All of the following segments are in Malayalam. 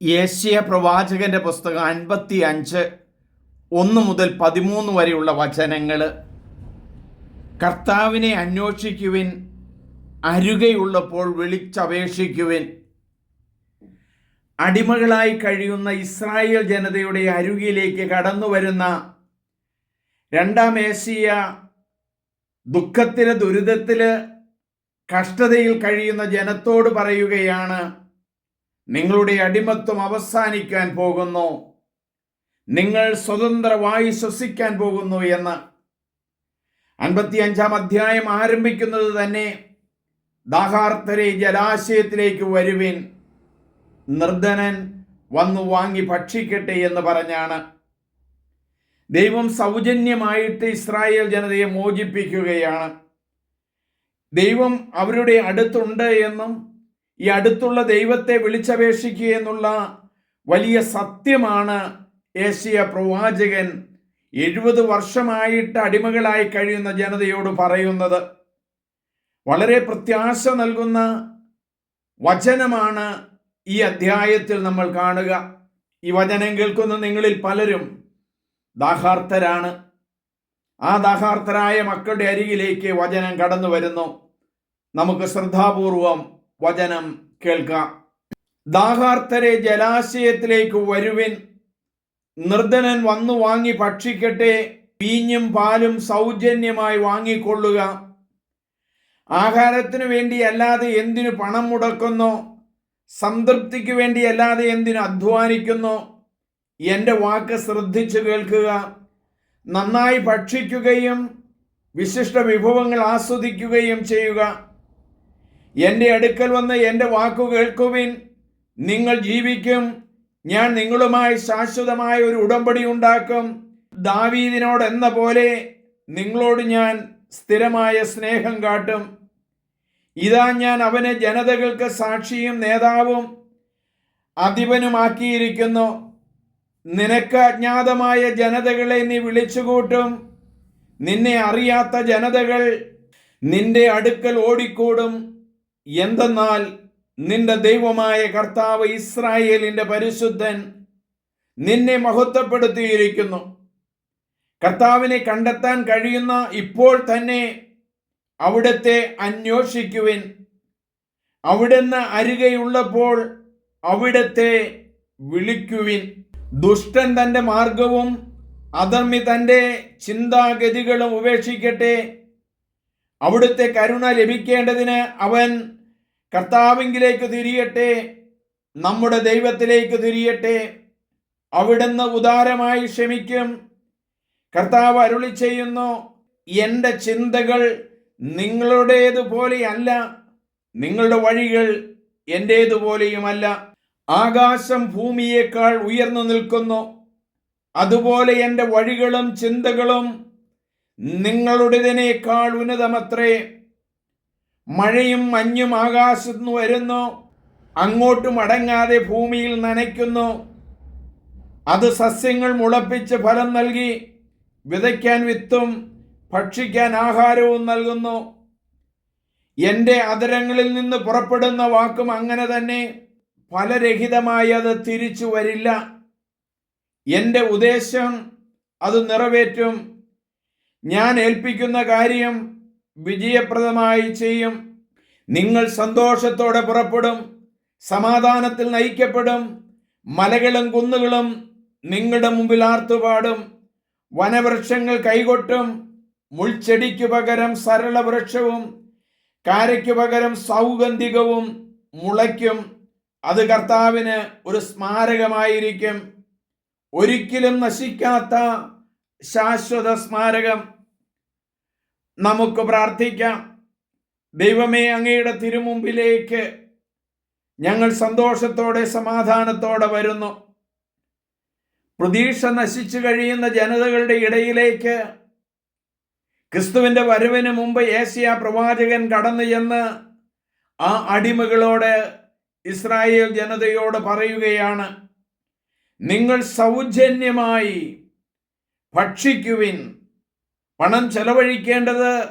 യേശയ പ്രവാചകന്റെ പുസ്തകം അൻപത്തി അഞ്ച് ഒന്ന് മുതൽ പതിമൂന്ന് വരെയുള്ള വചനങ്ങൾ കർത്താവിനെ അന്വേഷിക്കുവിൻ അരുകയുള്ളപ്പോൾ വിളിച്ചപേക്ഷിക്കുവിൻ. അടിമകളായി കഴിയുന്ന ഇസ്രായേൽ ജനതയുടെ അരുകിലേക്ക് കടന്നു വരുന്ന രണ്ടാം ഏഷ്യ ദുഃഖത്തിൽ ദുരിതത്തിൽ കഷ്ടതയിൽ കഴിയുന്ന ജനത്തോട് പറയുകയാണ് നിങ്ങളുടെ അടിമത്വം അവസാനിക്കാൻ പോകുന്നു. നിങ്ങൾ സ്വതന്ത്രമായി ശ്വസിക്കാൻ പോകുന്നു എന്ന്. അൻപത്തിയഞ്ചാം അധ്യായം ആരംഭിക്കുന്നത് തന്നെ ദാഹാർത്തരെ ജലാശയത്തിലേക്ക് വരുവിൻ. നിർധനൻ വന്നു വാങ്ങി ഭക്ഷിക്കട്ടെ എന്ന് പറഞ്ഞാണ്. ദൈവം സൗജന്യമായിട്ട് ഇസ്രായേൽ ജനതയെ മോചിപ്പിക്കുകയാണ്. ദൈവം അവരുടെ അടുത്തുണ്ട് എന്നും ഈ അടുത്തുള്ള ദൈവത്തെ വിളിച്ചപേക്ഷിക്കുക എന്നുള്ള വലിയ സത്യമാണ് ഏഷ്യ പ്രവാചകൻ എഴുപത് വർഷമായിട്ട് അടിമകളായി കഴിയുന്ന ജനതയോട് പറയുന്നത്. വളരെ പ്രത്യാശ നൽകുന്ന വചനമാണ് ഈ അധ്യായത്തിൽ നമ്മൾ കാണുക. ഈ വചനം കേൾക്കുന്ന നിങ്ങളിൽ പലരും ദാഹാർത്ഥരാണ് ആ ദാഹാർത്ഥരായ മക്കളുടെ അരികിലേക്ക് വചനം കടന്നു വരുന്നു. നമുക്ക് ശ്രദ്ധാപൂർവം വചനം കേൾക്കാം. ദാഹാർത്ഥരെ ജലാശയത്തിലേക്ക് വരുവിൻ. നിർധനൻ വന്നു വാങ്ങി ഭക്ഷിക്കട്ടെ. വീഞ്ഞും പാലും സൗജന്യമായി വാങ്ങിക്കൊള്ളുക. ആഹാരത്തിനു വേണ്ടി അല്ലാതെ എന്തിനു പണം മുടക്കുന്നു? സംതൃപ്തിക്ക് വേണ്ടി അല്ലാതെ എന്തിനു അധ്വാനിക്കുന്നു? എന്റെ വാക്ക് ശ്രദ്ധിച്ചു കേൾക്കുക. നന്നായി ഭക്ഷിക്കുകയും വിശിഷ്ട വിഭവങ്ങൾ ആസ്വദിക്കുകയും ചെയ്യുക. എന്റെ അടുക്കൽ വന്ന് എന്റെ വാക്കു കേൾക്കുവിൻ. നിങ്ങൾ ജീവിക്കും. ഞാൻ നിങ്ങളുമായി ശാശ്വതമായ ഒരു ഉടമ്പടി ഉണ്ടാക്കും. ദാവീദിനോട് എന്ന പോലെ നിങ്ങളോട് ഞാൻ സ്ഥിരമായ സ്നേഹം കാട്ടും. ഇതാ ഞാൻ അവനെ ജനതകൾക്ക് സാക്ഷിയും നേതാവും അധിപനുമാക്കിയിരിക്കുന്നു. നിനക്ക് അജ്ഞാതമായ ജനതകളെ നീ വിളിച്ചുകൂട്ടും. നിന്നെ അറിയാത്ത ജനതകൾ നിന്റെ അടുക്കൽ ഓടിക്കൂടും. എന്തെന്നാൽ നിന്റെ ദൈവമായ കർത്താവ് ഇസ്രായേലിന്റെ പരിശുദ്ധൻ നിന്നെ മഹത്വപ്പെടുത്തിയിരിക്കുന്നു. കർത്താവിനെ കണ്ടെത്താൻ കഴിയുന്ന ഇപ്പോൾ തന്നെ അവിടുത്തെ അന്വേഷിക്കുവിൻ. അവിടുന്ന് അരികെയുള്ളപ്പോൾ അവിടത്തെ വിളിക്കുവിൻ. ദുഷ്ടൻ തന്റെ മാർഗവും അധർമ്മി തന്റെ ചിന്താഗതികളും ഉപേക്ഷിക്കട്ടെ. അവിടുത്തെ കരുണ ലഭിക്കേണ്ടതിന് അവൻ കർത്താവിങ്കിലേക്ക് തിരിയട്ടെ നമ്മുടെ ദൈവത്തിലേക്ക് തിരിയട്ടെ അവിടുന്ന് ഉദാരമായി ക്ഷമിക്കും. കർത്താവ് അരുളി ചെയ്യുന്നു എന്റെ ചിന്തകൾ നിങ്ങളുടേതുപോലെയല്ല നിങ്ങളുടെ വഴികൾ എന്റേതുപോലെയുമല്ല ആകാശം ഭൂമിയേക്കാൾ ഉയർന്നു നിൽക്കുന്നു അതുപോലെ എന്റെ വഴികളും ചിന്തകളും നിങ്ങളുടേതിനേക്കാൾ ഉന്നതമത്രേ. മഴയും മഞ്ഞും ആകാശത്തുനിന്ന് വരുന്നു. അങ്ങോട്ട് മടങ്ങാതെ ഭൂമിയിൽ നനയ്ക്കുന്നു. അത് സസ്യങ്ങൾ മുളപ്പിച്ച് ഫലം നൽകി. വിതയ്ക്കാൻ വിത്തും ഭക്ഷിക്കാൻ ആഹാരവും നൽകുന്നു. എന്റെ അതരങ്ങളിൽ നിന്ന് പുറപ്പെടുന്ന വാക്കും അങ്ങനെ തന്നെ ഫലരഹിതമായി അത് തിരിച്ചു വരില്ല. എന്റെ ഉദ്ദേശം അത് നിറവേറ്റും. ഞാൻ ഏൽപ്പിക്കുന്ന കാര്യം വിജയപ്രദമായി ചെയ്യും. നിങ്ങൾ സന്തോഷത്തോടെ പുറപ്പെടും. സമാധാനത്തിൽ നയിക്കപ്പെടും. മലകളും കുന്നുകളും നിങ്ങളുടെ മുമ്പിൽ ആർത്തുപാടും. വനവൃക്ഷങ്ങൾ കൈകൊട്ടും. മുൾച്ചെടിക്കു പകരം സരള വൃക്ഷവും കാരയ്ക്കു പകരം സൗഗന്ധികവും മുളയ്ക്കും. അത് കർത്താവിന് ഒരു സ്മാരകമായിരിക്കും. ഒരിക്കലും നശിക്കാത്ത ശാശ്വത സ്മാരകം. നമുക്ക് പ്രാർത്ഥിക്കാം. ദൈവമേ അങ്ങയുടെ തിരുമുമ്പിലേക്ക് ഞങ്ങൾ സന്തോഷത്തോടെ സമാധാനത്തോടെ വരുന്നു. പ്രതീക്ഷ നശിച്ചു കഴിയുന്ന ജനതകളുടെ ഇടയിലേക്ക് ക്രിസ്തുവിന്റെ വരവിന് മുമ്പ് ഏഷ്യ പ്രവാചകൻ കടന്നു ചെന്ന് ആ അടിമകളോട് ഇസ്രായേൽ ജനതയോട് പറയുകയാണ് നിങ്ങൾ സൗജന്യമായി ഭക്ഷിക്കുവിൻ പണം ചെലവഴിക്കേണ്ടത്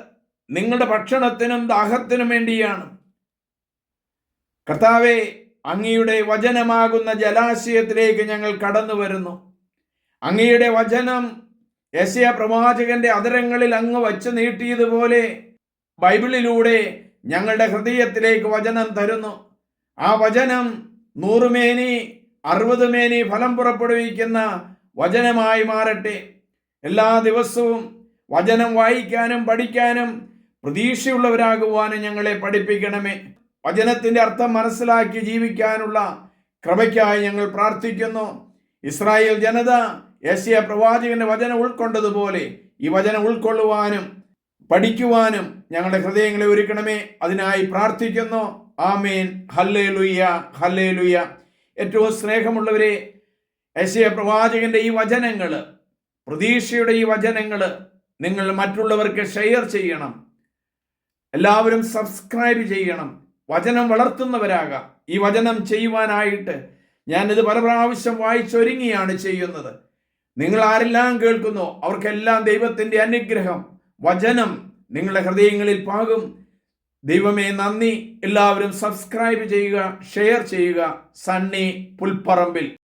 നിങ്ങളുടെ ഭക്ഷണത്തിനും ദാഹത്തിനും വേണ്ടിയാണ്. കർത്താവെ അങ്ങയുടെ വചനമാകുന്ന ജലാശയത്തിലേക്ക് ഞങ്ങൾ കടന്നു വരുന്നു. അങ്ങയുടെ വചനം യശയ പ്രവാചകന്റെ അതരങ്ങളിൽ അങ്ങ് വച്ച് നീട്ടിയതുപോലെ ബൈബിളിലൂടെ ഞങ്ങളുടെ ഹൃദയത്തിലേക്ക് വചനം തരുന്നു. ആ വചനം നൂറുമേനി അറുപത് മേനി ഫലം പുറപ്പെടുവിക്കുന്ന വചനമായി മാറട്ടെ. എല്ലാ ദിവസവും വചനം വായിക്കാനും പഠിക്കാനും പ്രതീക്ഷയുള്ളവരാകുവാനും ഞങ്ങളെ പഠിപ്പിക്കണമേ. വചനത്തിന്റെ അർത്ഥം മനസ്സിലാക്കി ജീവിക്കാനുള്ള കൃപയ്ക്കായി ഞങ്ങൾ പ്രാർത്ഥിക്കുന്നു. ഇസ്രായേൽ ജനത യശയ പ്രവാചകന്റെ വചനം ഉൾക്കൊണ്ടതുപോലെ ഈ വചനം ഉൾക്കൊള്ളുവാനും പഠിക്കുവാനും ഞങ്ങളുടെ ഹൃദയങ്ങളെ ഒരുക്കണമേ. അതിനായി പ്രാർത്ഥിക്കുന്നു. ആമേൻ. ഹല്ലേ ലുയ്യ ഹല്ലേ ലുയ്യ ഏറ്റവും സ്നേഹമുള്ളവരെ യശയ പ്രവാചകന്റെ ഈ വചനങ്ങൾ പ്രതീക്ഷയുടെ ഈ വചനങ്ങൾ നിങ്ങൾ മറ്റുള്ളവർക്ക് ഷെയർ ചെയ്യണം. എല്ലാവരും സബ്സ്ക്രൈബ് ചെയ്യണം. വചനം വളർത്തുന്നവരാകാം. ഈ വചനം ചെയ്യുവാനായിട്ട് ഞാനിത് പല പ്രാവശ്യം വായിച്ചൊരുങ്ങിയാണ് ചെയ്യുന്നത്. നിങ്ങൾ ആരെല്ലാം കേൾക്കുന്നു അവർക്കെല്ലാം ദൈവത്തിന്റെ അനുഗ്രഹം. വചനം നിങ്ങളുടെ ഹൃദയങ്ങളിൽ പാകും. ദൈവമേ നന്ദി. എല്ലാവരും സബ്സ്ക്രൈബ് ചെയ്യുക ഷെയർ ചെയ്യുക. സണ്ണി പുൽപ്പറമ്പിൽ.